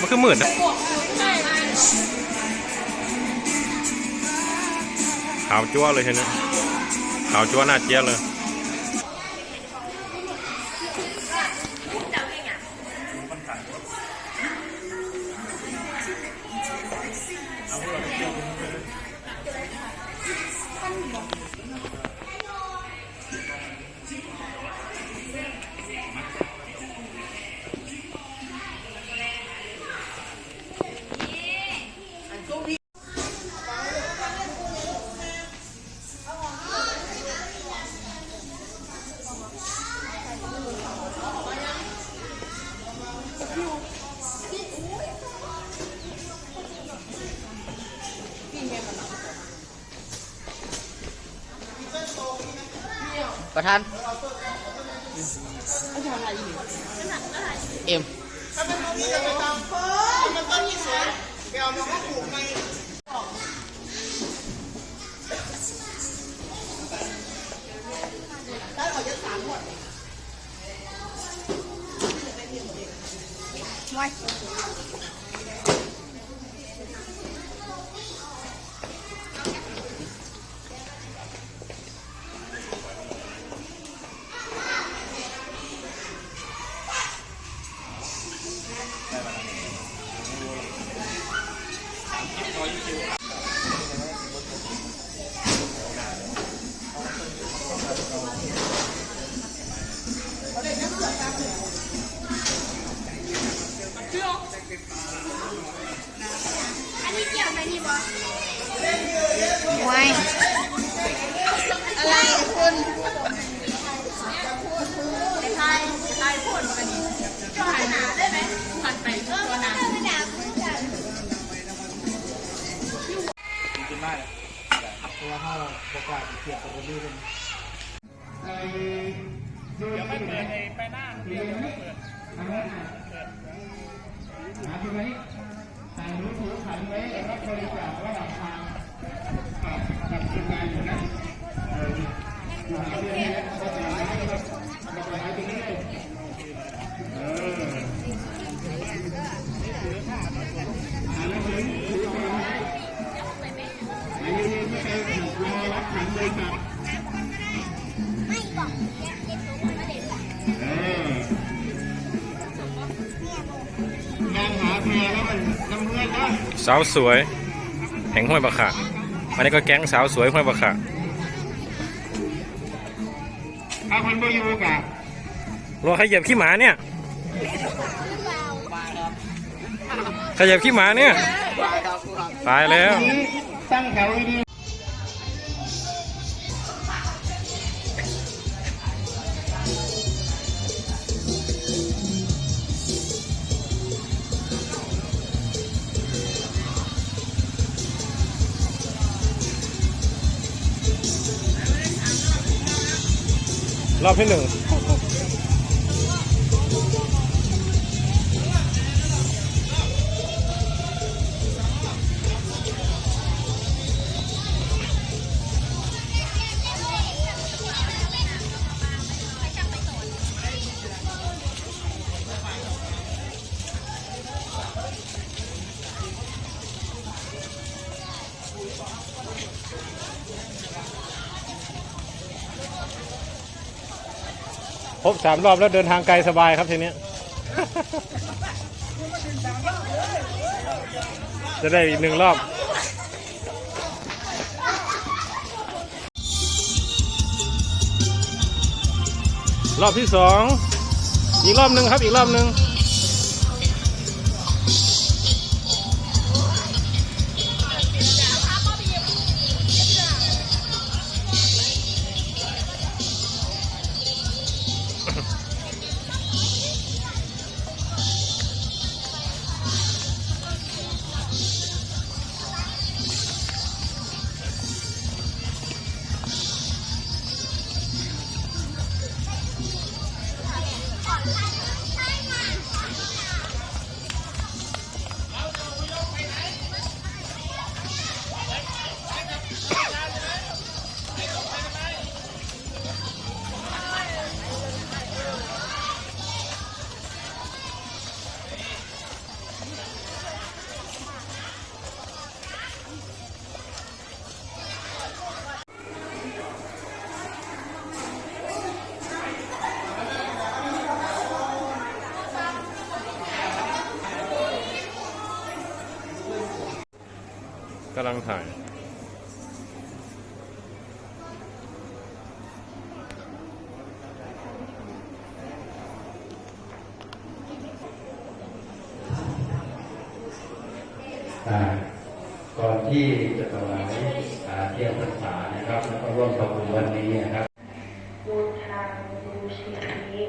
มันคือหมื่นะขาวจั่วเลยใช่ไหมขาวจั่วหน้าเจี๊ยบเลย ประธานเอ็มอัน เียวกับคนนี้เดี๋ยวไม่เปิดไอ้ไปหน้าเดี๋ยวไม่เปิดหาที่ไหนแต่รู้ถูกขันไว้แล้วก็บริจาคระหว่างทางกับกับทีมงานอยู่นะ สาวสวย แห่งห้วยบะขะอันนี้ก็แก๊งสาวสวยห้วยบะขะถ้าคนไม่อยู่กับรอใครเหยียบขี้หมาเนี่ยใครเหยียบขี้หมาเนี่ย ตายแล้ว ตั้งแถวดี รอบที่หนึ่ง รบสามรอบแล้วเดินทางไกลสบายครับทีนี้ จะได้อีกหนึ่งรอบรอบที่สอง อีกรอบหนึ่งครับ อีกรอบหนึ่ง ถ่ายก่อนที่จะถวายเทียนพรรษานะครับ แล้วก็ร่วมทำบุญวันนี้นะครับชาบูชินิ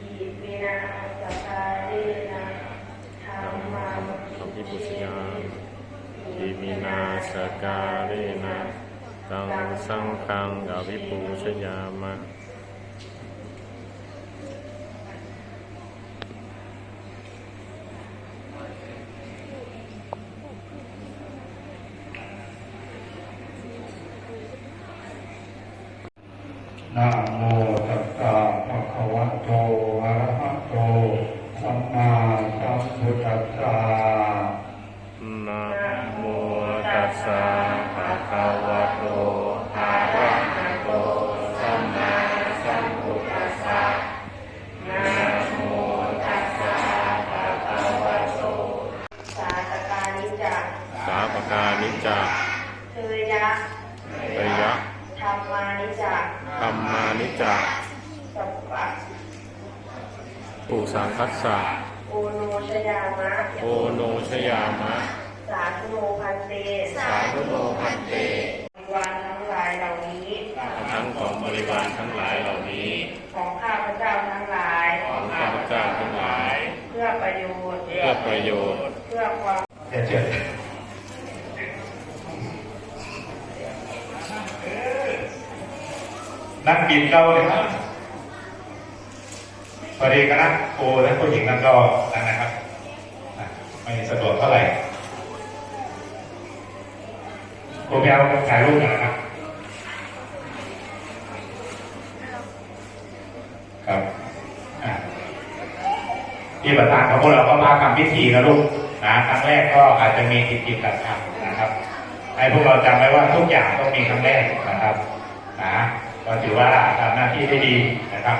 อิเวนะสกกาเรนะธรรมา สัมพิปุชยาอิมินา สการเรนะตังสังฆังอภิปูชยามะนะโมตัสสะภะคะวะโตอะระหะโตสัมมาสัมพุทธัสสะ สสะภะคะวะโตอะระหะโตสัมมาสัมพุทธัสสะนะโมตัสสะภะคะวะโตสาสกานิจักสาปกานิจจาเทยะเตยะธรรมานิจักธรรมานิจจาสัพพะปุสังคัสสะโอโนชยามะโอโนชยามะ สาธุโนพันเต สาธุโนพันเต บริวารทั้งหลายเหล่านี้ ทั้งของบริวารทั้งหลายเหล่านี้ ของข้าพเจ้าทั้งหลาย ของข้าพเจ้าทั้งหลาย เพื่อประโยชน์ เพื่อประโยชน์ เพื่อความ เดี๋ยวเชิญนักบินเราเลยครับพอดีคณะครูและผู้หญิงนั่นก็นั่นนะครับ ไม่สะดวกเท่าไหร่ครูไปเอาถ่ายรูปหน่อยนะครับ ครับที่ประธานของพวกเราก็มากรรมพิธีนะลูก นะครั้งแรกก็อาจจะมีติดผิดขัดขัดนะครับ ให้พวกเราจำไว้ว่าทุกอย่างต้องมีครั้งแรกนะครับนะเราถือว่าทำหน้าที่ได้ดีนะครับ